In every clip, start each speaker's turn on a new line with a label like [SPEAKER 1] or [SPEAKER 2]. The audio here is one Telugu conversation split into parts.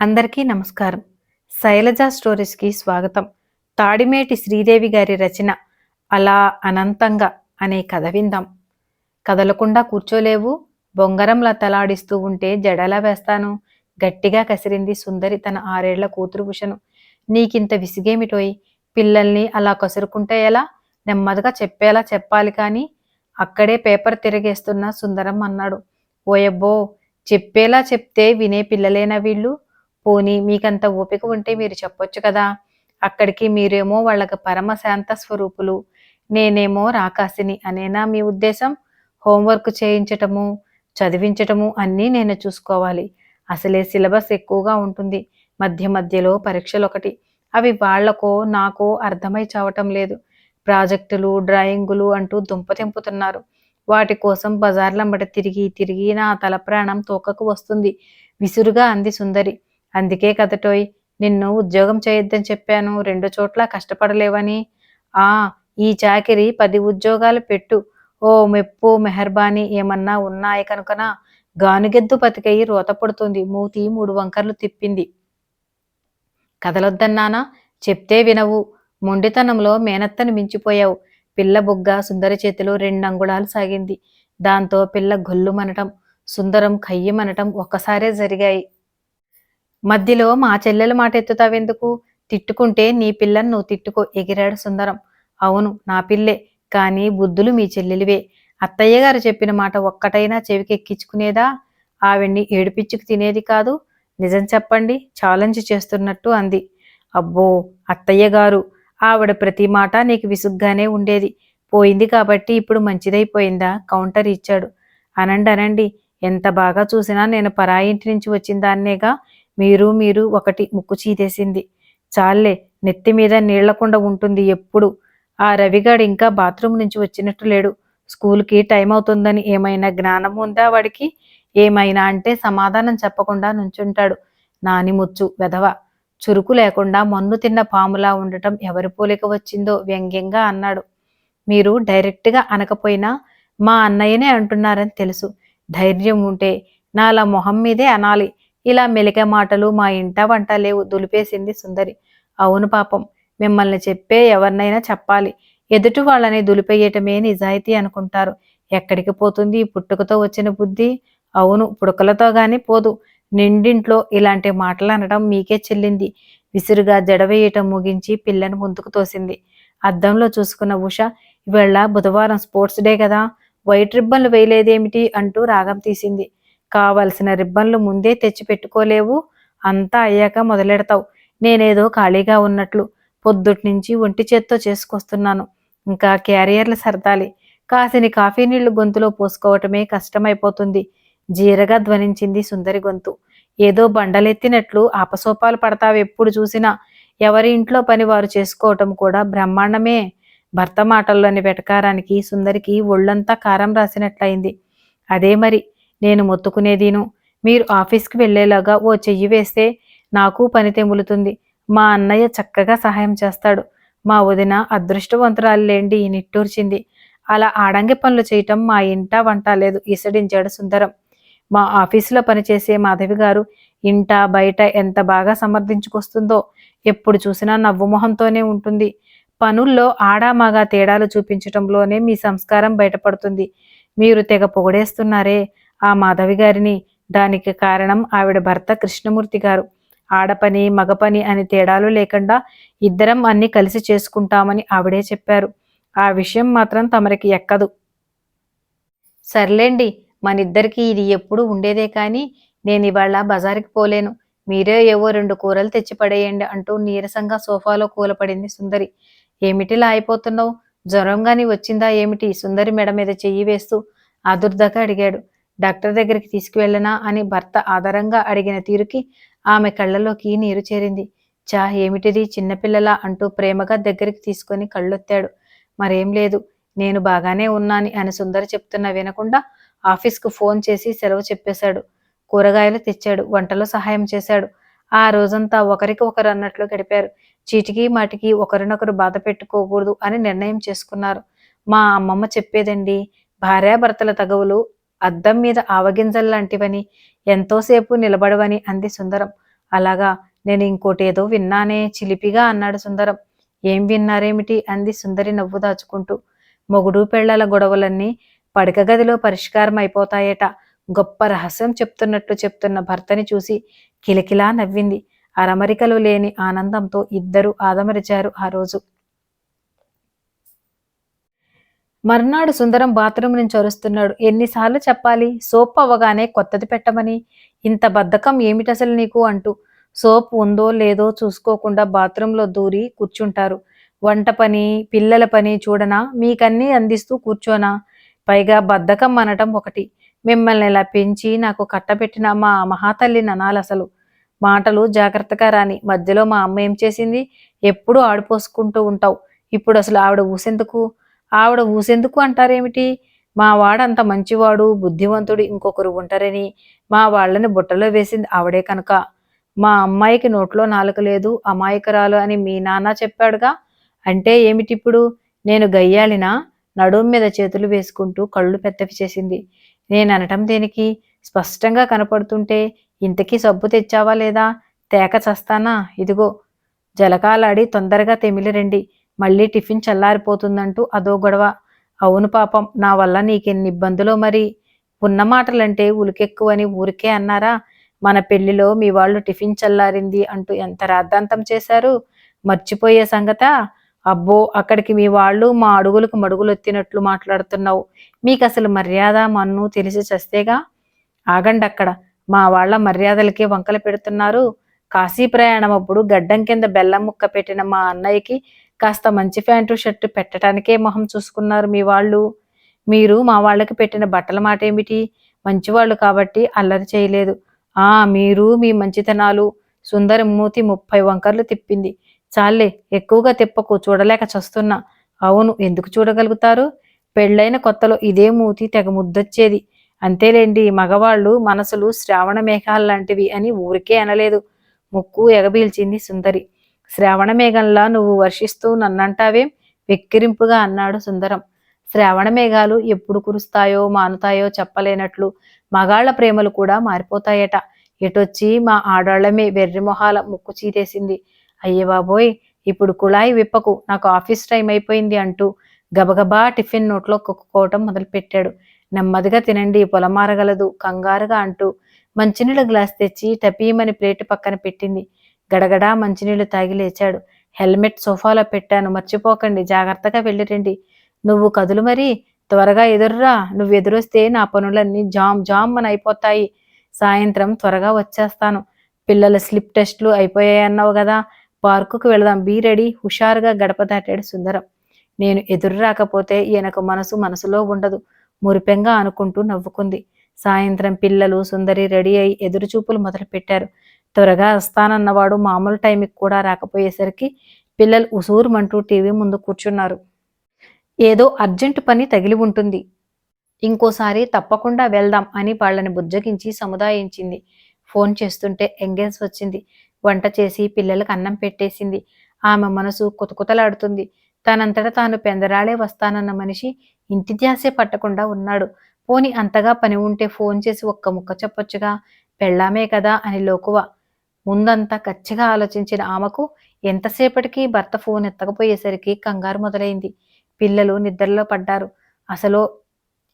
[SPEAKER 1] అందరికీ నమస్కారం. శైలజ స్టోరీస్కి స్వాగతం. తాడిమేటి శ్రీదేవి గారి రచన అలా అనంతంగా అనే కథ విందాం. కదలకుండా కూర్చోలేవు బొంగరంలా తలాడిస్తూ ఉంటే జడలా వేస్తాను. గట్టిగా కసిరింది సుందరి తన ఆరేళ్ళ కూతురు ఉషను. నీకింత విసిగేమిటోయ్? పిల్లల్ని అలా కసురుకుంటే ఎలా? నెమ్మదిగా చెప్పేలా చెప్పాలి కానీ అక్కడే పేపర్ తిరిగేస్తున్న సుందరం అన్నాడు. ఓయబ్బో చెప్పేలా చెప్తే వినే పిల్లలేనా వీళ్ళు? పోనీ మీకంత ఓపిక ఉంటే మీరు చెప్పొచ్చు కదా. అక్కడికి మీరేమో వాళ్ళకి పరమశాంత స్వరూపులు. నేనేమో రాకాసిని అనేనా మీ ఉద్దేశం. హోంవర్క్ చేయించటము చదివించటము అన్నీ నేను చూసుకోవాలి. అసలే సిలబస్ ఎక్కువగా ఉంటుంది. మధ్య మధ్యలో పరీక్షలు ఒకటి అవి వాళ్ళకో నాకో అర్థమై చావటం లేదు. ప్రాజెక్టులు డ్రాయింగులు అంటూ దుంప తెంపుతున్నారు వాటి కోసం బజార్లంబట తిరిగి తిరిగి నా తల ప్రాణం తోకకు వస్తుంది. విసురుగా అంది సుందరి. అందుకే కదటోయ్ నిన్ను ఉద్యోగం చేయొద్దని చెప్పాను. రెండు చోట్ల కష్టపడలేవని. ఆ ఈ చాకిరి పది ఉద్యోగాలు పెట్టు. ఓ మెప్పు మెహర్బానీ ఏమన్నా ఉన్నాయి కనుకనా? గానుగెద్దు బతికయి రోత పడుతుంది. మూతి మూడు వంకర్లు తిప్పింది. కదలొద్దన్నానా చెప్తే వినవు. మొండితనంలో మేనత్తను మించిపోయావు. పిల్ల బుగ్గ సుందర చేతిలో రెండు అంగుళాలు సాగింది. దాంతో పిల్ల గొల్లుమనటం సుందరం కయ్యమనటం ఒక్కసారే జరిగాయి. మధ్యలో మా చెల్లెల మాట ఎత్తుతావెందుకు తిట్టుకుంటే నీ పిల్లను నువ్వు తిట్టుకో ఎగిరాడు సుందరం. అవును నా పిల్లే కానీ బుద్ధులు మీ చెల్లెలివే. అత్తయ్య గారు చెప్పిన మాట ఒక్కటైనా చెవికెక్కించుకునేదా? ఆవిడ్ని ఏడిపించుకు తినేది కాదు. నిజం చెప్పండి ఛాలెంజ్ చేస్తున్నట్టు అంది. అబ్బో అత్తయ్య గారు ఆవిడ ప్రతి మాట నీకు విసుగ్గానే ఉండేది. పోయింది కాబట్టి ఇప్పుడు మంచిదైపోయిందా? కౌంటర్ ఇచ్చాడు. అనండి అనండి ఎంత బాగా చూసినా నేను పరాయింటి నుంచి వచ్చిన దాన్నేగా మీరు మీరు ఒకటి ముక్కు చీదేసింది. చాలే నెత్తి మీద నీళ్ళకుండా ఉంటుంది ఎప్పుడు. ఆ రవిగాడు ఇంకా బాత్రూమ్ నుంచి వచ్చినట్టు లేడు. స్కూల్కి టైం అవుతుందని ఏమైనా జ్ఞానం ఉందా వాడికి? ఏమైనా అంటే సమాధానం చెప్పకుండా నుంచుంటాడు. నాని ముచ్చు వెధవ చురుకు లేకుండా మన్ను తిన్న పాములా ఉండటం ఎవరి పోలిక వచ్చిందో వ్యంగ్యంగా అన్నాడు. మీరు డైరెక్ట్గా అనకపోయినా మా అన్నయ్యనే అంటున్నారని తెలుసు. ధైర్యం ఉంటే నాలా మొహం మీదే అనాలి. ఇలా మెలిక మాటలు మా ఇంట వంట లేవు దులిపేసింది సుందరి. అవును పాపం మిమ్మల్ని చెప్పే ఎవరినైనా చెప్పాలి. ఎదుటి వాళ్ళని దులిపేయటమే నిజాయితీ అనుకుంటారు. ఎక్కడికి పోతుంది ఈ పుట్టుకతో వచ్చిన బుద్ధి? అవును పుడకలతో గాని పోదు. నిండింట్లో ఇలాంటి మాటలు అనడం మీకే చెల్లింది. విసురుగా జడవేయటం ముగించి పిల్లను ముందుకు తోసింది. అద్దంలో చూసుకున్న ఉష ఇవాళ బుధవారం స్పోర్ట్స్ డే కదా వైట్ రిబ్బన్లు వేయలేదేమిటి అంటూ రాగం తీసింది. కావలసిన రిబ్బన్లు ముందే తెచ్చి పెట్టుకోలేవు. అంతా అయ్యాక మొదలెడతావు. నేనేదో ఖాళీగా ఉన్నట్లు పొద్దుటి నుంచి ఒంటి చేత్తో చేసుకొస్తున్నాను. ఇంకా క్యారియర్లు సర్దాలి. కాసిని కాఫీ నీళ్ళు గొంతులో పోసుకోవటమే కష్టమైపోతుంది. జీరగా ధ్వనించింది సుందరి గొంతు. ఏదో బండలెత్తినట్లు ఆపసోపాలు పడతావు ఎప్పుడు చూసినా. ఎవరి ఇంట్లో పని వారు చేసుకోవటం కూడా బ్రహ్మాండమే. భర్త మాటల్లోని వెటకారానికి సుందరికి ఒళ్ళంతా కారం రాసినట్లయింది. అదే మరి. నేను మొత్తుకునేదీను. మీరు ఆఫీస్కి వెళ్ళేలాగా ఓ చెయ్యి వేస్తే నాకు పని తెములుతుంది. మా అన్నయ్య చక్కగా సహాయం చేస్తాడు. మా వదిన అదృష్టవంతురాలేండి నిట్టూర్చింది. అలా ఆడంగి పనులు చేయటం మా ఇంట వంట లేదు ఇసడించాడు సుందరం. మా ఆఫీసులో పనిచేసే మాధవి గారు ఇంట బయట ఎంత బాగా సమర్థించుకొస్తుందో ఎప్పుడు చూసినా నవ్వు మొహంతోనే ఉంటుంది. పనుల్లో ఆడామాగా తేడాలు చూపించటంలోనే మీ సంస్కారం బయటపడుతుంది. మీరు తెగ పొగడేస్తున్నారే ఆ మాధవి గారిని. దానికి కారణం ఆవిడ భర్త కృష్ణమూర్తి గారు. ఆడపని మగపని అని తేడాలు లేకుండా ఇద్దరం అన్ని కలిసి చేసుకుంటామని ఆవిడే చెప్పారు. ఆ విషయం మాత్రం తమరికి ఎక్కదు. సర్లేండి మనిద్దరికి ఇది ఎప్పుడు ఉండేదే కానీ నేను ఇవాళ బజారుకి పోలేను. మీరే ఏవో రెండు కూరలు తెచ్చి పడేయండి అంటూ నీరసంగా సోఫాలో కూలపడింది సుందరి. ఏమిటిలా అయిపోతున్నావు? జ్వరం గాని వచ్చిందా ఏమిటి? సుందరి మెడ మీద చెయ్యి వేస్తూ ఆదుర్దగా అడిగాడు. డాక్టర్ దగ్గరికి తీసుకువెళ్ళనా అని భర్త ఆధారంగా అడిగిన తీరుకి ఆమె కళ్ళలోకి నీరు చేరింది. చా ఏమిటిది? చిన్నపిల్లలా అంటూ ప్రేమగా దగ్గరికి తీసుకొని కళ్ళొత్తాడు. మరేం లేదు నేను బాగానే ఉన్నాని అని సుందర చెప్తున్నా వినకుండా ఆఫీస్కు ఫోన్ చేసి సెలవు చెప్పేశాడు. కూరగాయలు తెచ్చాడు వంటలో సహాయం చేశాడు. ఆ రోజంతా ఒకరికి ఒకరు అన్నట్లు గడిపారు. చీటికి మాటికి ఒకరినొకరు బాధ పెట్టుకోకూడదు అని నిర్ణయం చేసుకున్నారు. మా అమ్మమ్మ చెప్పేదండి భార్యాభర్తల తగవులు అద్దం మీద ఆవగింజల్లాంటివని ఎంతోసేపు నిలబడవని అంది సుందరం. అలాగా నేను ఇంకోటి ఏదో విన్నానే చిలిపిగా అన్నాడు సుందరం. ఏం విన్నారేమిటి అంది సుందరి నవ్వు దాచుకుంటూ. మొగుడు పెళ్ళల గొడవలన్నీ పడక గదిలో పరిష్కారం అయిపోతాయట గొప్ప రహస్యం చెప్తున్నట్టు చెప్తున్న భర్తని చూసి కిలకిలా నవ్వింది. అరమరికలు లేని ఆనందంతో ఇద్దరు ఆదమరిచారు ఆ రోజు. మర్నాడు సుందరం బాత్రూమ్ నుంచి అరుస్తున్నాడు. ఎన్నిసార్లు చెప్పాలి? సోప్ అవ్వగానే కొత్తది పెట్టమని. ఇంత బద్ధకం ఏమిటసలు నీకు? అంటూ సోప్ ఉందో లేదో చూసుకోకుండా బాత్రూంలో దూరి కూర్చుంటారు. వంట పని పిల్లల పని చూడనా? మీకన్నీ అందిస్తూ కూర్చోనా? పైగా బద్ధకం అనటం ఒకటి. మిమ్మల్ని ఇలా పెంచి నాకు కట్టబెట్టిన మా మహాతల్లి అనాలి అసలు. మాటలు జాగ్రత్తగా రాని. మధ్యలో మా అమ్మ ఏం చేసింది? ఎప్పుడూ ఆడిపోసుకుంటూ ఉంటావు. ఇప్పుడు అసలు ఆవిడ ఊసెందుకు? ఆవిడ ఊసెందుకు అంటారేమిటి? మా వాడంత మంచివాడు బుద్ధివంతుడు ఇంకొకరు ఉంటారని మా వాళ్ళని బుట్టలో వేసింది ఆవిడే కనుక. మా అమ్మాయికి నోట్లో నాలుక లేదు అమాయకురాలు అని మీ నాన్న చెప్పాడుగా? అంటే ఏమిటిప్పుడు? నేను గయ్యాలినా నడుం మీద చేతులు వేసుకుంటూ కళ్ళు పెద్దవి చేసింది. నేను అనటం దేనికి? స్పష్టంగా కనపడుతుంటే ఇంతకీ సబ్బు తెచ్చావా లేదా? తేక చస్తానా? ఇదిగో జలకాలాడి తొందరగా తెమిలి రండి. మళ్ళీ టిఫిన్ చల్లారిపోతుందంటూ అదో గొడవ. అవును పాపం నా వల్ల నీకెన్ని ఇబ్బందులో మరి? ఉన్న మాటలంటే ఉలికెక్కువని ఊరికే అన్నారా? మన పెళ్ళిలో మీ వాళ్ళు టిఫిన్ చల్లారింది అంటూ ఎంత రాద్ధాంతం చేశారు? మర్చిపోయే సంగత? అబ్బో అక్కడికి మీ వాళ్ళు మా అడుగులకు మడుగులు ఎత్తినట్లు మాట్లాడుతున్నావు. మీకు అసలు మర్యాద మన్ను తెలిసి చస్తేగా? ఆగండి అక్కడ. మా వాళ్ళ మర్యాదలకే వంకలు పెడుతున్నారు. కాశీ ప్రయాణం అప్పుడు గడ్డం కింద బెల్లం ముక్క పెట్టిన మా అన్నయ్యకి కాస్త మంచి ప్యాంటు షర్టు పెట్టడానికే మొహం చూసుకున్నారు మీ వాళ్ళు. మీరు మా వాళ్ళకి పెట్టిన బట్టల మాట ఏమిటి? మంచివాళ్ళు కాబట్టి అల్లరి చేయలేదు. ఆ మీరు మీ మంచితనాలు. సుందరి మూతి ముప్పై వంకర్లు తిప్పింది. చాలే ఎక్కువగా తిప్పకు చూడలేక చస్తున్నా. అవును ఎందుకు చూడగలుగుతారు? పెళ్ళైన కొత్తలో ఇదే మూతి తెగ ముద్దొచ్చేది. అంతేలేండి మగవాళ్ళు మనసులు శ్రావణ మేఘాలు లాంటివి అని ఊరికే అనలేదు. ముక్కు ఎగబీల్చింది సుందరి. శ్రావణ మేఘంలా నువ్వు వర్షిస్తూ నన్నంటావేం? వెక్కిరింపుగా అన్నాడు సుందరం. శ్రావణ మేఘాలు ఎప్పుడు కురుస్తాయో మానుతాయో చెప్పలేనట్లు మగాళ్ళ ప్రేమలు కూడా మారిపోతాయట. ఎటొచ్చి మా ఆడాళ్ళమే వెర్రి మొహాల ముక్కు చీరేసింది. అయ్యే బాబోయ్ ఇప్పుడు కుళాయి విప్పకు నాకు ఆఫీస్ టైం అయిపోయింది అంటూ గబగబా టిఫిన్ నోట్లో కుక్కుకోవటం మొదలుపెట్టాడు. నెమ్మదిగా తినండి పొలమారగలదు కంగారుగా అంటూ మంచినీళ్ళ గ్లాస్ తెచ్చి టపీమని ప్లేటు పక్కన పెట్టింది. గడగడా మంచినీళ్ళు తాగి లేచాడు. హెల్మెట్ సోఫాలో పెట్టాను. మర్చిపోకండి. జాగ్రత్తగా వెళ్ళిరండి. నువ్వు కదులు మరి. త్వరగా ఎదుర్రా. నువ్వు ఎదురొస్తే నా పనులన్నీ జామ్ జామ్ అని అయిపోతాయి. సాయంత్రం త్వరగా వచ్చేస్తాను. పిల్లల స్లిప్ టెస్ట్లు అయిపోయాయన్నావు కదా. పార్కుకు వెళదాం. Be ready. హుషారుగా గడప దాటాడు సుందరం. నేను ఎదురు రాకపోతే ఈయనకు మనసు మనసులో ఉండదు. మురిపెంగా అనుకుంటూ నవ్వుకుంది. సాయంత్రం పిల్లలు సుందరి రెడీ అయి ఎదురుచూపులు మొదలుపెట్టారు. త్వరగా వస్తానన్నవాడు మామూలు టైంకి కూడా రాకపోయేసరికి పిల్లలు ఉసూరుమంటూ టీవీ ముందు కూర్చున్నారు. ఏదో అర్జెంటు పని తగిలి ఉంటుంది. ఇంకోసారి తప్పకుండా వెళ్దాం అని వాళ్ళని బుజ్జగించి సముదాయించింది. ఫోన్ చేస్తుంటే ఎంగేజ్ వచ్చింది. వంట చేసి పిల్లలకు అన్నం పెట్టేసింది. ఆమె మనసు కుతకుతలాడుతుంది. తనంతట తాను పెందరాళే వస్తానన్న మనిషి ఇంటి ధ్యాసే పట్టకుండా ఉన్నాడు. పోని అంతగా పని ఉంటే ఫోన్ చేసి ఒక్క ముక్క చెప్పొచ్చుగా? పెళ్ళామే కదా అని లోకువ. ముందంతా కచ్చిగా ఆలోచించిన ఆమెకు ఎంతసేపటికి భర్త ఫోన్ ఎత్తకపోయేసరికి కంగారు మొదలైంది. పిల్లలు నిద్రలో పడ్డారు. అసలు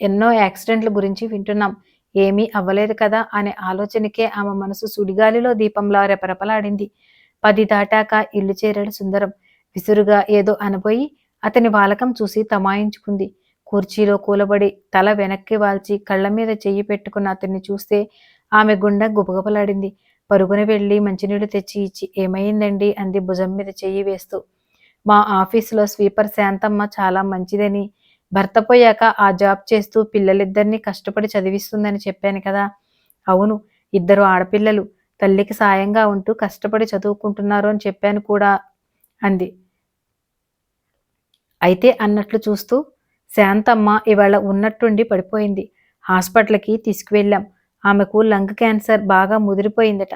[SPEAKER 1] ఎన్నో యాక్సిడెంట్ల గురించి వింటున్నాం. ఏమీ అవ్వలేదు కదా అనే ఆలోచనకే ఆమె మనసు సుడిగాలిలో దీపంలా రెపరెపలాడింది. పది దాటాక ఇల్లు చేరాడు సుందరం. విసురుగా ఏదో అనబోయి అతని వాలకం చూసి తమాయించుకుంది. కుర్చీలో కూలబడి తల వెనక్కి వాల్చి కళ్ళ మీద చెయ్యి పెట్టుకున్న అతన్ని చూస్తే ఆమె గుండె గుబగబలాడింది. పరుగున వెళ్ళి మంచినీళ్ళు తెచ్చి ఇచ్చి ఏమైందండి? అంది భుజం మీద చెయ్యి వేస్తూ. మా ఆఫీసులో స్వీపర్ శాంతమ్మ చాలా మంచిదని. భర్త పోయాక ఆ జాబ్ చేస్తూ పిల్లలిద్దరినీ కష్టపడి చదివిస్తుందని చెప్పాను కదా. అవును ఇద్దరు ఆడపిల్లలు. తల్లికి సాయంగా ఉంటూ కష్టపడి చదువుకుంటున్నారు అని చెప్పాను కూడా అంది. అయితే అన్నట్లు చూస్తూ శాంతమ్మ ఇవాళ ఉన్నట్టుండి పడిపోయింది. హాస్పిటల్కి తీసుకువెళ్ళాం. ఆమెకు లంగ్ క్యాన్సర్ బాగా ముదిరిపోయిందట.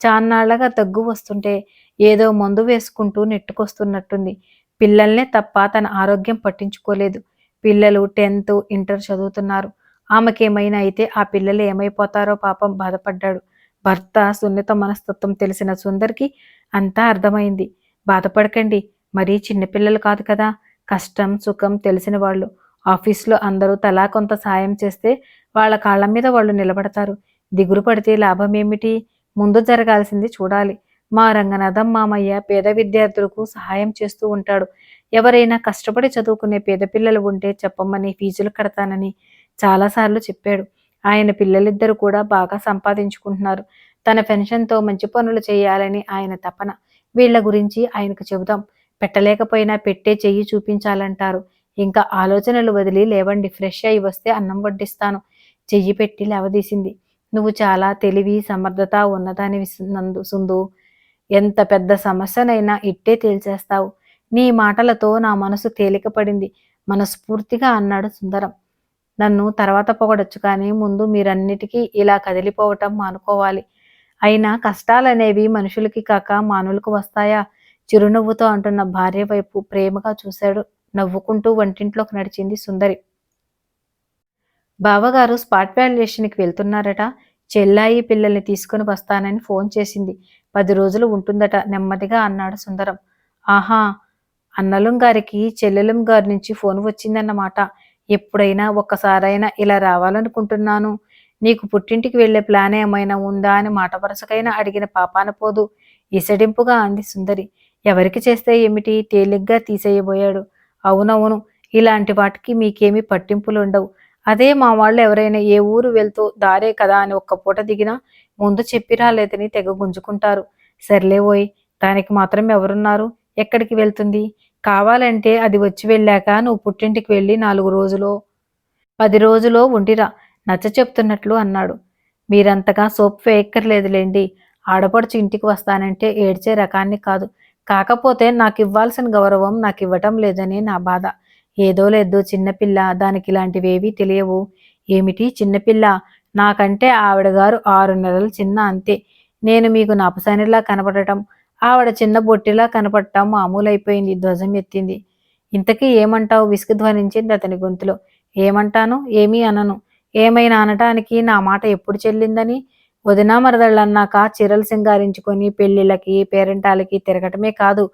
[SPEAKER 1] చాన్నాళ్ళగా దగ్గు వస్తుంటే ఏదో మందు వేసుకుంటూ నెట్టుకొస్తున్నట్టుంది. పిల్లల్నే తప్ప తన ఆరోగ్యం పట్టించుకోలేదు. పిల్లలు టెన్త్ ఇంటర్ చదువుతున్నారు. ఆమెకేమైనా అయితే ఆ పిల్లలు ఏమైపోతారో పాపం బాధపడ్డాడు. భర్త సున్నిత మనస్తత్వం తెలిసిన సుందరికి అంతా అర్థమైంది. బాధపడకండి మరీ చిన్నపిల్లలు కాదు కదా. కష్టం సుఖం తెలిసిన వాళ్ళు. ఆఫీస్లో అందరూ తలా కొంత సాయం చేస్తే వాళ్ళ కాళ్ళ మీద వాళ్ళు నిలబడతారు. దిగులు పడితే లాభమేమిటి ముందు జరగాల్సింది చూడాలి. మా రంగనాథం మామయ్య పేద విద్యార్థులకు సహాయం చేస్తూ ఉంటాడు. ఎవరైనా కష్టపడి చదువుకునే పేద పిల్లలు ఉంటే చెప్పమని ఫీజులు కడతానని చాలాసార్లు చెప్పాడు. ఆయన పిల్లలిద్దరూ కూడా బాగా సంపాదించుకుంటున్నారు. తన పెన్షన్తో మంచి పనులు చేయాలని ఆయన తపన. వీళ్ళ గురించి ఆయనకు చెబుదాం. పెట్టలేకపోయినా పెట్టే చెయ్యి చూపించాలంటారు. ఇంకా ఆలోచనలు వదిలి లేవండి. ఫ్రెష్ అయి వస్తే అన్నం వడ్డిస్తాను. చెయ్యి పెట్టి లేవదీసింది. నువ్వు చాలా తెలివి సమర్థత ఉన్నదాని నందు సుందు ఎంత పెద్ద సమస్యనైనా ఇట్టే తేల్చేస్తావు. నీ మాటలతో నా మనసు తేలికపడింది. మనస్ఫూర్తిగా అన్నాడు సుందరం. నన్ను తర్వాత పొగడొచ్చు కానీ ముందు మీరన్నిటికీ ఇలా కదిలిపోవటం మానుకోవాలి. అయినా కష్టాలనేవి మనుషులకి కాక మానులకు వస్తాయా? చిరునవ్వుతో అంటున్న భార్య వైపు ప్రేమగా చూశాడు. నవ్వుకుంటూ వంటింట్లోకి నడిచింది సుందరి. బావగారు స్పాట్ వాల్యుయేషన్కి వెళ్తున్నారట. చెల్లాయి పిల్లల్ని తీసుకుని వస్తానని ఫోన్ చేసింది. పది రోజులు ఉంటుందట నెమ్మదిగా అన్నాడు సుందరం. ఆహా అన్నలం గారికి చెల్లెలం గారి నుంచి ఫోన్ వచ్చిందన్నమాట. ఎప్పుడైనా ఒక్కసారైనా ఇలా రావాలనుకుంటున్నాను. నీకు పుట్టింటికి వెళ్ళే ప్లాన్ ఏమైనా ఉందా అని మాట వరుసకైనా అడిగిన పాపాన పోదు. ఇసడింపుగా అంది సుందరి. ఎవరికి చేస్తే ఏమిటి? తేలిగ్గా తీసేయబోయాడు. అవునవును ఇలాంటి వాటికి మీకేమీ పట్టింపులుండవు. అదే మా వాళ్ళు ఎవరైనా ఏ ఊరు వెళ్తూ దారే కదా అని ఒక్క పూట దిగినా ముందు చెప్పి రాలేదని తెగ గుంజుకుంటారు. సర్లే ఓయ్ దానికి మాత్రం ఎవరున్నారు? ఎక్కడికి వెళ్తుంది? కావాలంటే అది వచ్చి వెళ్ళాక నువ్వు పుట్టింటికి వెళ్ళి నాలుగు రోజులో పది రోజులో ఉండిరా నచ్చ చెప్తున్నట్లు అన్నాడు. మీరంతగా సోప్ వేయక్కర్లేదులేండి ఆడపడుచు ఇంటికి వస్తానంటే ఏడ్చే రకాన్ని కాదు. కాకపోతే నాకు ఇవ్వాల్సిన గౌరవం నాకు ఇవ్వటం లేదని నా బాధ. ఏదో లేదు చిన్నపిల్ల దానికి ఇలాంటివేవీ తెలియవు. ఏమిటి చిన్నపిల్ల నాకంటే ఆవిడ గారు ఆరు నెలలు చిన్న అంతే. నేను మీకు నపసనిలా కనపడటం ఆవిడ చిన్న బొట్టిలా కనపడటం మామూలైపోయింది ధ్వజం ఎత్తింది. ఇంతకీ ఏమంటావు విసుగు ధ్వనించింది అతని గొంతులో. ఏమంటాను? ఏమీ అనను. ఏమైనా అనటానికి నా మాట ఎప్పుడు చెల్లిందని? వదినా మరదళ్ళన్నాక చీరలు సింగారించుకొని పెళ్ళిళ్ళకి పేరెంటాలకి తిరగటమే కాదు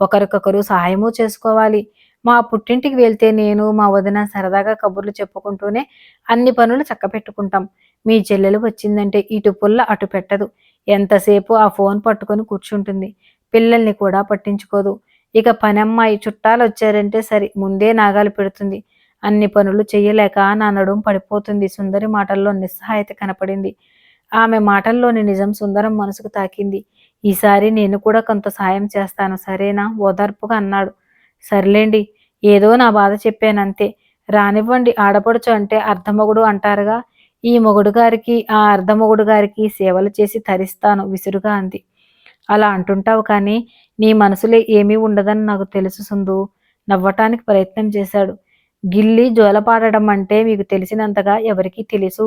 [SPEAKER 1] ఒకరికొకరు సహాయము చేసుకోవాలి. మా పుట్టింటికి వెళ్తే నేను మా వదిన సరదాగా కబుర్లు చెప్పుకుంటూనే అన్ని పనులు చక్కపెట్టుకుంటాం. మీ చెల్లెలు వచ్చిందంటే ఇటు పుల్ల అటు పెట్టదు. ఎంతసేపు ఆ ఫోన్ పట్టుకొని కూర్చుంటుంది. పిల్లల్ని కూడా పట్టించుకోదు. ఇక పనమ్మాయి చుట్టాలు వచ్చారంటే సరి ముందే నాగాలు పెడుతుంది. అన్ని పనులు చెయ్యలేక నా నడుం పడిపోతుంది. సుందరి మాటల్లో నిస్సహాయత కనపడింది. ఆమె మాటల్లోని నిజం సుందరం మనసుకు తాకింది. ఈసారి నేను కూడా కొంత సాయం చేస్తాను సరేనా? ఓదార్పుగా అన్నాడు. సర్లేండి ఏదో నా బాధ చెప్పానంతే. రానివ్వండి ఆడపడుచు అంటే అర్ధమొగుడు అంటారుగా. ఈ మొగుడు గారికి ఆ అర్ధమొగుడు గారికి సేవలు చేసి తరిస్తాను విసురుగా అంది. అలా అంటుంటావు కానీ నీ మనసులో ఏమీ ఉండదని నాకు తెలుసు సుందు నవ్వటానికి ప్రయత్నం చేశాడు. గిల్లి జోలపాడడం అంటే మీకు తెలిసినంతగా ఎవరికీ తెలుసు?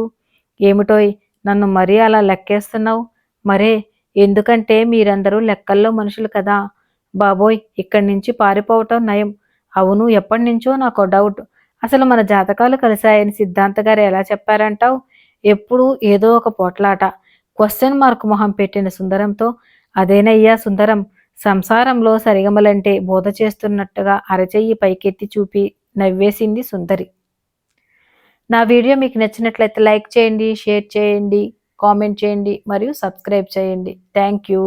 [SPEAKER 1] ఏమిటోయ్ నన్ను మరీ అలా లెక్కేస్తున్నావు? మరే ఎందుకంటే మీరందరూ లెక్కల్లో మనుషులు కదా. బాబోయ్ ఇక్కడి నుంచి పారిపోవటం నయం. అవును ఎప్పటి నుంచో నాకు డౌట్. అసలు మన జాతకాలు కలిశాయని సిద్ధాంత గారు ఎలా చెప్పారంటావు? ఎప్పుడు ఏదో ఒక పోట్లాట. క్వశ్చన్ మార్క్ మొహం పెట్టిన సుందరంతో అదేనయ్యా సుందరం సంసారంలో సరిగమలంటే బోధ చేస్తున్నట్టుగా అరచెయ్యి పైకెత్తి చూపి నవ్వేసింది సుందరి. నా వీడియో మీకు నచ్చినట్లయితే లైక్ చేయండి షేర్ చేయండి కామెంట్ చేయండి మరియు సబ్స్క్రైబ్ చేయండి. Thank you.